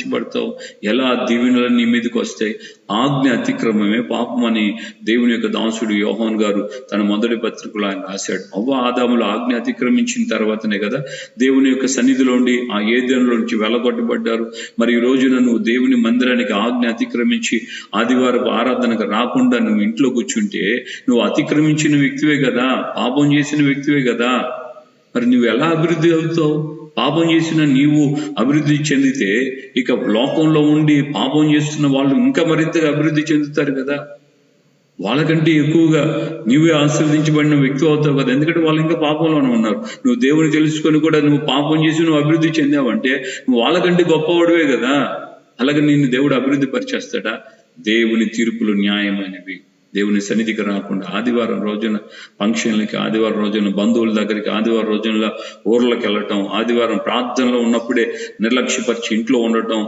ఆశీర్వదించబడతావు ఎలా దీవెనలు నీ మీదకి వస్తాయి? ఆజ్ఞ అతిక్రమమే పాపం అని దేవుని యొక్క దాసుడు యోహన్ గారు తన మొదటి పత్రికలో ఆయన రాశాడు. అవ్వ ఆదాములు ఆజ్ఞ అతిక్రమించిన తర్వాతనే కదా దేవుని యొక్క సన్నిధిలో ఉండి ఆ ఏదైనా నుంచి వెళ్ళగొట్టబడ్డారు మరి ఈ రోజున నువ్వు దేవుని మందిరానికి ఆజ్ఞ అతిక్రమించి ఆదివారపు ఆరాధనకు రాకుండా నువ్వు ఇంట్లో కూర్చుంటే నువ్వు అతిక్రమించిన వ్యక్తివే కదా పాపం చేసిన వ్యక్తివే కదా. మరి నువ్వు ఎలా అభివృద్ధి అవుతావు? పాపం చేసిన నీవు అభివృద్ధి చెందితే ఇక లోకంలో ఉండి పాపం చేస్తున్న వాళ్ళు ఇంకా మరింతగా అభివృద్ధి చెందుతారు కదా. వాళ్ళకంటే ఎక్కువగా నీవే ఆశీర్వదించబడిన వ్యక్తి అవుతావు కదా. ఎందుకంటే వాళ్ళు ఇంకా పాపంలోనే ఉన్నారు. నువ్వు దేవుని తెలుసుకొని కూడా నువ్వు పాపం చేసి నువ్వు అభివృద్ధి చెందావంటే నువ్వు వాళ్ళకంటే గొప్పవాడివే కదా. అలాగే నిన్ను దేవుడు అభివృద్ధి పరిచేస్తాడా? దేవుని తీర్పులు న్యాయమైనవి. దేవుని సన్నిధికి రాకుండా ఆదివారం రోజున ఫంక్షన్లకి ఆదివారం రోజున బంధువుల దగ్గరికి ఆదివారం రోజున ఊర్లకు వెళ్ళటం ఆదివారం ప్రార్థనలో ఉన్నప్పుడే నిర్లక్ష్యపరిచి ఇంట్లో ఉండటం